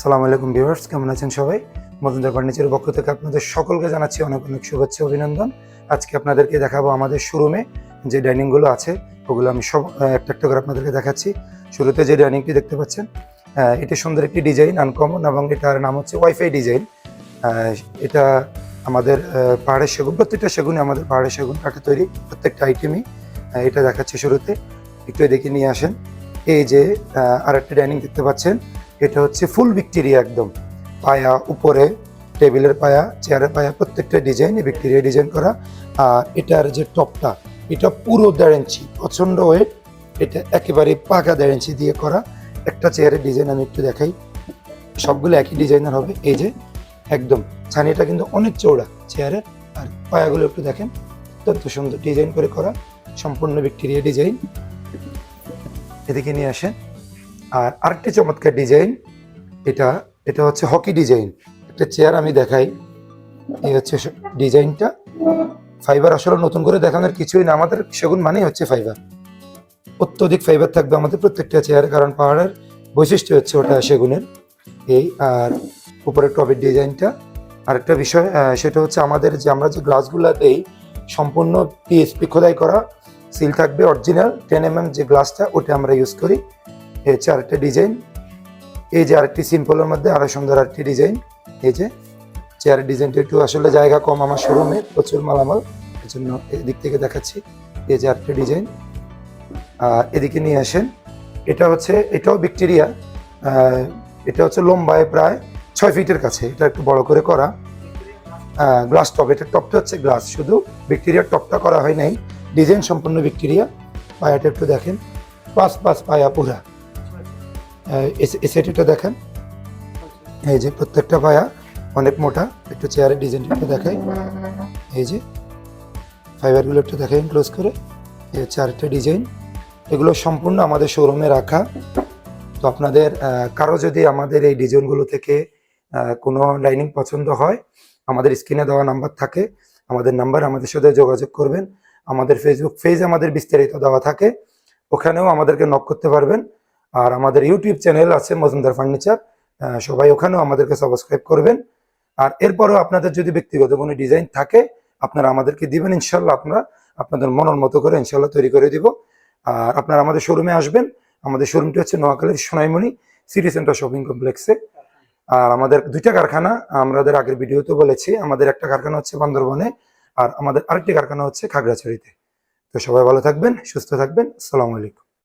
সালাম আলাইকুম ভিউয়ার্স, কেমন আছেন সবাই? মজুমদার ফার্নিচারের পক্ষ থেকে আপনাদের সকলকে জানাচ্ছি অনেক অনেক শুভেচ্ছা, অভিনন্দন। আজকে আপনাদেরকে দেখাবো আমাদের শোরুমে যে ডাইনিংগুলো আছে, ওগুলো আমি সব একটা একটা করে আপনাদেরকে দেখাচ্ছি। শুরুতে যে ডাইনিংটি দেখতে পাচ্ছেন এটা সুন্দর একটি ডিজাইন আনকমন এবং এটার নাম হচ্ছে ওয়াইফাই ডিজাইন। এটা আমাদের পাহাড়ের সেগুন, প্রত্যেকটা সেগুনই আমাদের পাহাড়ের সেগুন কাঠে তৈরি, প্রত্যেকটা আইটেমই এটা দেখাচ্ছি শুরুতে। একটু এদিকে নিয়ে আসেন। এই যে আর একটা ডাইনিং দেখতে পাচ্ছেন এটা হচ্ছে ফুল ভিক্টোরিয়া একদম। পায়া উপরে, টেবিলের পায়া, চেয়ারের পায়া, প্রত্যেকটা ডিজাইন ভিক্টোরিয়া ডিজাইন করা। আর এটার যে টপটা এটা পুরো দেড় ইঞ্চি। প্রচণ্ড ওয়েট এটা একেবারে পাকা দেড় ইঞ্চি দিয়ে করা। একটা চেয়ারের ডিজাইন আমি একটু দেখাই। সবগুলো একই ডিজাইনের হবে। এই যে, একদম। ছানিটা কিন্তু অনেক চৌড়া চেয়ারের। আর পায়াগুলো একটু দেখেন। অত্যন্ত সুন্দর ডিজাইন করে করা। সম্পূর্ণ ভিক্টোরিয়া ডিজাইন এদিকে নিয়ে আসেন। আর আরেকটি চমৎকার ডিজাইন, এটা এটা হচ্ছে হকি ডিজাইন। একটা চেয়ার আমি দেখাই। এই হচ্ছে ডিজাইনটা। ফাইবার আসলে নতুন করে দেখানোর কিছুই না। আমাদের সেগুন মানেই হচ্ছে ফাইবার। অত্যধিক ফাইবার থাকবে আমাদের প্রত্যেকটা চেয়ারে, কারণ পাহাড়ের বৈশিষ্ট্য হচ্ছে ওটা সেগুনের। এই আর উপরে টবের ডিজাইনটা। আরেকটা বিষয় সেটা হচ্ছে আমাদের যে আমরা যে গ্লাসগুলো দেই, সম্পূর্ণ পিএসপি খোদাই করা, সিল থাকবে অরিজিনাল টেন এম এম যে গ্লাসটা, ওটা আমরা ইউজ করি। এই হচ্ছে আরেকটা ডিজাইন। এই যে আরেকটি সিম্পলের মধ্যে আরও সুন্দর আরেকটি ডিজাইন। এই যে চেয়ারের ডিজাইনটা একটু আসলে জায়গা কম, আমার শোরুমে প্রচুর মালামাল এই জন্য এদিক থেকে দেখাচ্ছি। এই যে আরেকটা ডিজাইন। আর এদিকে নিয়ে আসেন। এটা হচ্ছে, এটাও ভিক্টোরিয়া। এটা হচ্ছে লম্বায় প্রায় ছয় ফিটের কাছে। এটা একটু বড় করে করা। Glass top. এটা টপটা হচ্ছে গ্লাস। শুধু ভিক্টোরিয়ার টপটা করা হয় নাই। ডিজাইন সম্পূর্ণ ভিক্টোরিয়া। পায়াটা একটু দেখেন। পাঁচ পাঁচ পায়া পুরা। সেটিটা দেখেন। এই যে প্রত্যেকটা পায়া অনেক মোটা, একটু চেয়ারের ডিজাইনটা একটু দেখাই। এই যে ফাইবারগুলো একটু দেখাই ক্লোজ করে। এই হচ্ছে আরেকটা ডিজাইন এগুলো সম্পূর্ণ আমাদের শোরুমে রাখা। তো আপনাদের কারও যদি আমাদের এই ডিজাইনগুলো থেকে কোনো ডাইনিং পছন্দ হয়, আমাদের স্ক্রিনে দেওয়া নাম্বার থাকে। আমাদের নাম্বার আমাদের সাথে যোগাযোগ করবেন। আমাদের ফেসবুক পেজ আমাদের বিস্তারিত দেওয়া থাকে। ওখানেও আমাদেরকে নক করতে পারবেন। আর আমাদের ইউটিউব চ্যানেল আছে মজুমদার ফার্নিচার সবাই ওখানেও আমাদেরকে সাবস্ক্রাইব করবেন। আর এরপরও আপনাদের যদি ব্যক্তিগত কোনো ডিজাইন থাকে, আপনারা আমাদেরকে দিবেন, ইনশাল্লাহ আপনারা আপনাদের মনের মতো করে ইনশাল্লাহ তৈরি করে দিব। আর আপনারা আমাদের শোরুমে আসবেন। আমাদের শোরুমটি হচ্ছে নোয়াখালীর সোনাইমণি সিটি সেন্টার শপিং কমপ্লেক্সে আর আমাদের দুইটা কারখানা, আমাদের আগের ভিডিওতে বলেছি, আমাদের একটা কারখানা হচ্ছে বান্দরবনে, আর আমাদের আরেকটি কারখানা হচ্ছে খাগড়াছড়িতে। তো সবাই ভালো থাকবেন, সুস্থ থাকবেন। আসসালামু আলাইকুম।